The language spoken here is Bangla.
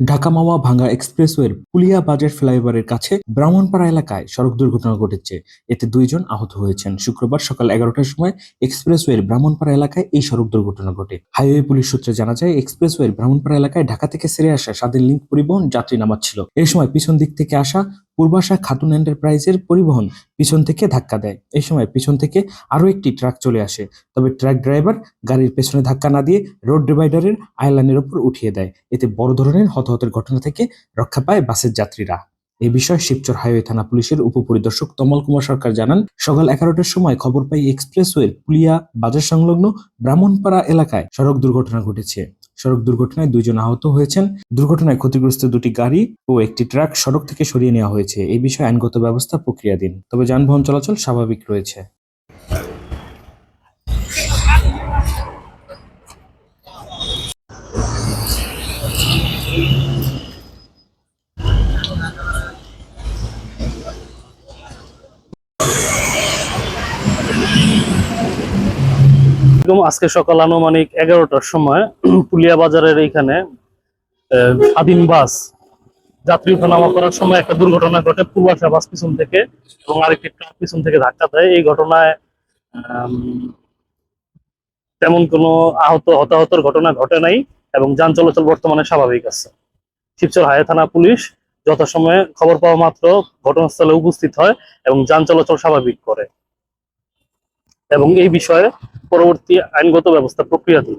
ঢাকা মাওয়া ভাঙ্গা এক্সপ্রেসওয়ের পুলিয়া বাজার ফ্লাইওভারের কাছে ব্রাহ্মণপাড়া এলাকায় সড়ক দুর্ঘটনা ঘটেছে। এতে দুইজন আহত হয়েছেন। শুক্রবার সকাল এগারোটার সময় এক্সপ্রেসওয়ের ব্রাহ্মণপাড়া এলাকায় এই সড়ক দুর্ঘটনা ঘটে। হাইওয়ে পুলিশ সূত্রে জানা যায়, এক্সপ্রেসওয়ের ব্রাহ্মণপাড়া এলাকায় ঢাকা থেকে সেরে আসা স্বাধীন লিঙ্ক পরিবহন যাত্রী নামাচ্ছিল এই সময় পিছন দিক থেকে আসা পূর্বাশা খাতুন এন্টারপ্রাইজের পরিবহন পিছন থেকে ধাক্কা দেয়। এই সময় পিছন থেকে আরও একটি ট্রাক চলে আসে। তবে ট্রাক ড্রাইভার গাড়ির পেছনে ধাক্কা না দিয়ে রোড ডিভাইডারের আইলানের ওপর উঠিয়ে দেয়। এতে বড় ধরনের হতাহতের ঘটনা থেকে রক্ষা পায় বাসের যাত্রীরা। এই বিষয়ে শিবচর হাইওয়ে থানা পুলিশের উপপরিদর্শক তমল কুমার সরকার জানান, সকাল এগারোটার সময় খবর পাই এক্সপ্রেসওয়ের পুলিয়া বাজার সংলগ্ন ব্রাহ্মণপাড়া এলাকায় সড়ক দুর্ঘটনা ঘটেছে। সড়ক দুর্ঘটনায় দুজন আহত হয়েছেন। দুর্ঘটনায় ক্ষতিগ্রস্ত দুটি গাড়ি ও একটি ট্রাক সড়ক থেকে সরিয়ে নেওয়া হয়েছে। এই বিষয়ে আইনগত ব্যবস্থা প্রক্রিয়াধীন। তবে যানবাহন চলাচল স্বাভাবিক রয়েছে। একদম আজকে সকাল আনুমানিক এগারোটার সময় পুলিয়া বাজারের এইখানে স্বাধীন বাস যাত্রী ওঠানামা করার সময় একটা দুর্ঘটনা ঘটে পূর্বাশা বাস পিছন থেকে এবং আরেকটি ট্রাক পিছন থেকে ধাক্কা দেয়। এই ঘটনায় তেমন কোনো আহত, হতাহতর ঘটনা ঘটে নাই এবং যান চলাচল বর্তমানে স্বাভাবিক আছে। শিবচর হায়া থানা পুলিশ যথাসময়ে খবর পাওয়া মাত্র ঘটনাস্থলে উপস্থিত হয় এবং যান চলাচল স্বাভাবিক করে। এবং এই বিষয়ে পরবর্তী আইনগত ব্যবস্থা প্রক্রিয়াধীন